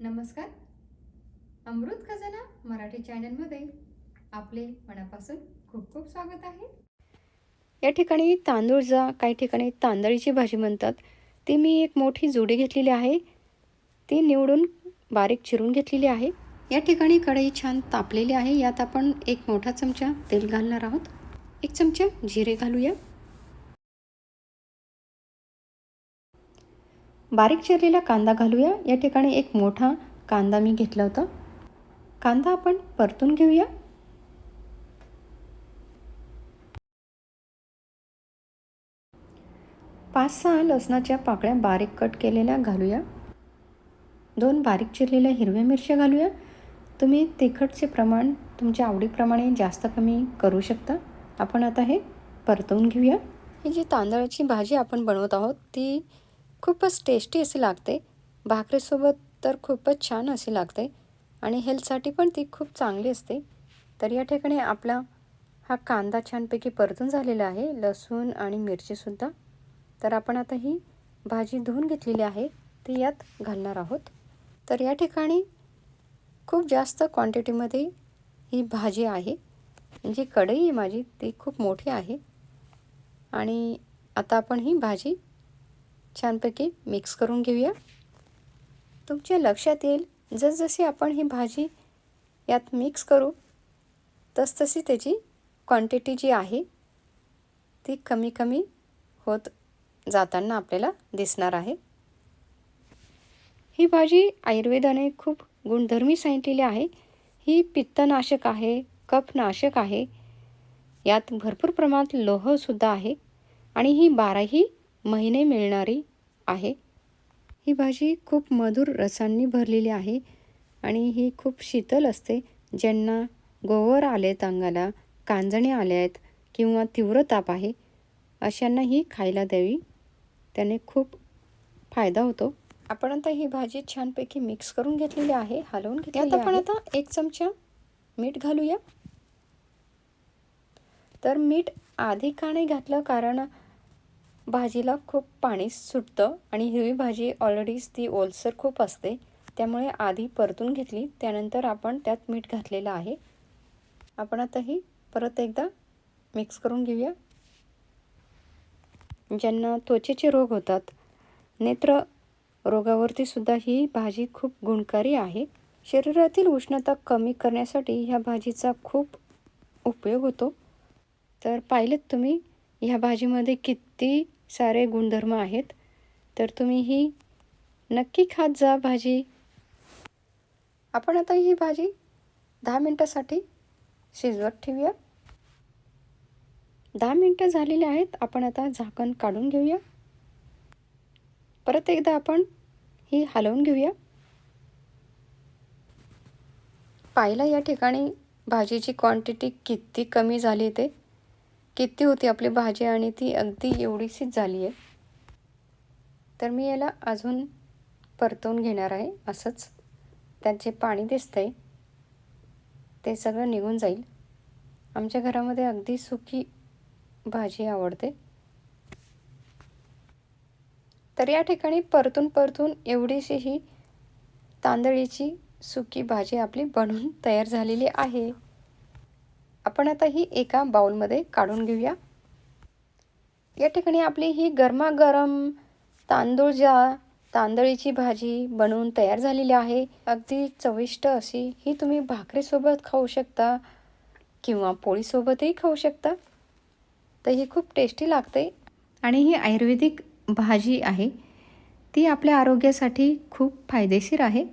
नमस्कार. अमृत खजाना मराठी चॅनलमध्ये आपले मनापासून खूप खूप स्वागत आहे. या ठिकाणी तांदूळ जा काही ठिकाणी तांदळीची भाजी म्हणतात. ती मी एक मोठी जुडी घेतलेली आहे. ती निवडून बारीक चिरून घेतलेली आहे. या ठिकाणी कढई छान तापलेली आहे. यात आपण एक मोठा चमचा तेल घालणार आहोत. एक चमचा जिरे घालूया. बारीक चिरलेला कांदा घालूया. या ठिकाणी एक मोठा कांदा मी घेतला होता. कांदा आपण परतून घेऊया. पाच सहा लसणाच्या पाकळ्या बारीक कट केलेल्या घालूया. दोन बारीक चिरलेल्या हिरव्या मिरच्या घालूया. तुम्ही तिखटचे प्रमाण तुमच्या आवडीप्रमाणे जास्त कमी करू शकता. आपण आता हे परतवून घेऊया. ही जी तांदळाची भाजी आपण बनवत आहोत ती खूपच टेस्टी अशी लागते. भाकरीसोबत तर खूपच छान अशी लागते आणि हेल्थसाठी पण ती खूप चांगली असते. तर या ठिकाणी आपला हा कांदा छानपैकी परतून झालेला आहे लसूण आणि मिरचीसुद्धा तर आपण आता ही भाजी धुवून घेतलेली आहे ती यात घालणार आहोत. तर या ठिकाणी खूप जास्त क्वांटिटीमध्ये ही भाजी आहे. जी कढई आहे माझी ती खूप मोठी आहे. आणि आता आपण ही भाजी छानपैकी मिक्स करून घेऊया. तुमच्या लक्षात येईल जसजशी आपण ही भाजी यात मिक्स करू तसतशी त्याची क्वांटिटी जी आहे ती कमी कमी होत जाताना आपल्याला दिसणार आहे. ही भाजी आयुर्वेदाने खूप गुणधर्मी सांगितलेली आहे. ही पित्तनाशक आहे कफनाशक आहे यात भरपूर प्रमाणात लोहसुद्धा आहे आणि ही बाराही महिने मिळणारी आहे. ही भाजी खूप मधुर रसांनी भरलेली आहे आणि ही खूप शीतल असते. ज्यांना गोवर आलेत अंगाला कांजणे आले आहेत किंवा तीव्र ताप आहे अशांना ही खायला द्यावी. त्याने खूप फायदा होतो. आपण आता ही भाजी छानपैकी मिक्स करून घेतलेली आहे हलवून घेतली आपण आता एक चमचा मीठ घालूया. तर मीठ आधी का नाही घातलं कारण भाजीला खूप पाणी सुटतं आणि हिरवी भाजी ऑलरेडीच ती ओलसर खूप असते. त्यामुळे आधी परतून घेतली त्यानंतर आपण त्यात मीठ घातलेलं आहे. आपण आता ही परत एकदा मिक्स करून घेऊया. ज्यांना त्वचेचे रोग होतात नेत्र रोगावरती सुद्धा ही भाजी खूप गुणकारी आहे. शरीरातील उष्णता कमी करण्यासाठी ह्या भाजीचा खूप उपयोग होतो. तर पाहिलेत तुम्ही ह्या भाजीमध्ये किती सारे गुणधर्म आहेत. तर तुम्ही ही नक्की खात जा भाजी. आपण आता ही भाजी दहा मिनटासाठी शिजवत ठेवूया. दहा मिनटं झालेली आहेत. आपण आता झाकण काढून घेऊया. परत एकदा आपण ही हलवून घेऊया. पाहिला या ठिकाणी भाजीची क्वांटिटी किती कमी झाली ते? किती होती आपली भाजी आणि ती अगदी एवढीशीच झाली आहे. तर मी याला अजून परतवून घेणार आहे. असंच त्यात जे पाणी दिसतंय. ते सगळं निघून जाईल. आमच्या घरामध्ये अगदी सुकी भाजी आवडते. तर या ठिकाणी परतून परतून एवढीशी ही तांदळीची सुकी भाजी आपली बनवून तयार झालेली आहे. आपण आता ही एका बाउलमध्ये काढून घेऊया. या ठिकाणी आपली ही गरमागरम तांदूळ ज्या तांदळीची भाजी बनवून तयार झालेली आहे अगदी चविष्ट अशी ही तुम्ही भाकरीसोबत खाऊ शकता किंवा पोळीसोबतही खाऊ शकता. तर ही खूप टेस्टी लागते. आणि ही आयुर्वेदिक भाजी आहे. ती आपल्या आरोग्यासाठी खूप फायदेशीर आहे.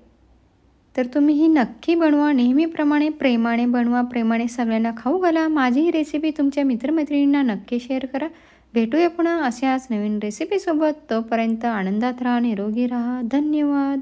तर तुम्ही ही नक्की बनवा नेहमीप्रमाणे प्रेमाने बनवा प्रेमाने सगळ्यांना खाऊ घाला. माझी ही रेसिपी तुमच्या मित्रमैत्रिणींना नक्की शेअर करा. भेटूया पुन्हा अशाच नवीन रेसिपीसोबत तोपर्यंत आनंदात राहा निरोगी राहा. धन्यवाद.